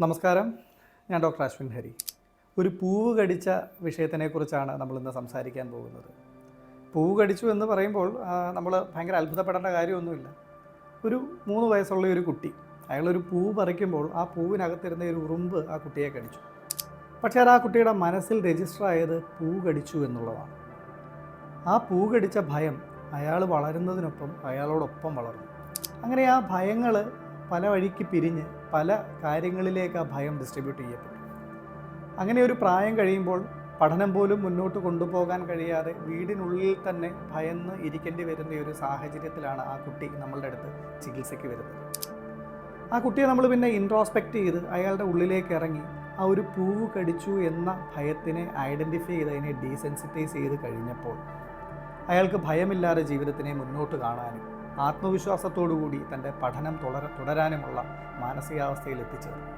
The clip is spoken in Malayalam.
നമസ്കാരം. ഞാൻ ഡോക്ടർ അശ്വിൻ ഹരി. ഒരു പൂവ് കടിച്ച വിഷയത്തിനെക്കുറിച്ചാണ് നമ്മളിന്ന് സംസാരിക്കാൻ പോകുന്നത്. പൂവ് കടിച്ചു എന്ന് പറയുമ്പോൾ നമ്മൾ ഭയങ്കര അത്ഭുതപ്പെടേണ്ട കാര്യമൊന്നുമില്ല. ഒരു മൂന്ന് വയസ്സുള്ള ഒരു കുട്ടി അയാളൊരു പൂവ് പറിക്കുമ്പോൾ ആ പൂവിനകത്തിരുന്ന ഒരു ഉറുമ്പ് ആ കുട്ടിയെ കടിച്ചു. പക്ഷേ അത് ആ കുട്ടിയുടെ മനസ്സിൽ രജിസ്റ്റർ ആയത് പൂ കടിച്ചു എന്നുള്ളതാണ്. ആ പൂ കടിച്ച ഭയം അയാൾ വളരുന്നതിനൊപ്പം അയാളോടൊപ്പം വളർന്നു. അങ്ങനെ ആ ഭയങ്ങൾ പല വഴിക്ക് പിരിഞ്ഞ് പല കാര്യങ്ങളിലേക്ക് ആ ഭയം ഡിസ്ട്രിബ്യൂട്ട് ചെയ്യപ്പെട്ടു. അങ്ങനെ ഒരു പ്രായം കഴിയുമ്പോൾ പഠനം പോലും മുന്നോട്ട് കൊണ്ടുപോകാൻ കഴിയാതെ വീടിനുള്ളിൽ തന്നെ ഭയന്ന് ഇരിക്കേണ്ടി വരുന്ന ഒരു സാഹചര്യത്തിലാണ് ആ കുട്ടി നമ്മളുടെ അടുത്ത് ചികിത്സയ്ക്ക് വരുന്നത്. ആ കുട്ടിയെ നമ്മൾ പിന്നെ ഇൻട്രോസ്പെക്റ്റ് ചെയ്ത് അയാളുടെ ഉള്ളിലേക്ക് ഇറങ്ങി ആ ഒരു പൂവ് കടിച്ചു എന്ന ഭയത്തിനെ ഐഡന്റിഫൈ ചെയ്ത് അതിനെ ഡീസെൻസിറ്റൈസ് ചെയ്ത് കഴിഞ്ഞപ്പോൾ അയാൾക്ക് ഭയമില്ലാതെ ജീവിതത്തിനെ മുന്നോട്ട് കാണാനും ആത്മവിശ്വാസത്തോടു കൂടി തന്റെ പഠനം തുടര തുടരാനുമുള്ള മാനസികാവസ്ഥയിൽ എത്തിച്ചേർന്നു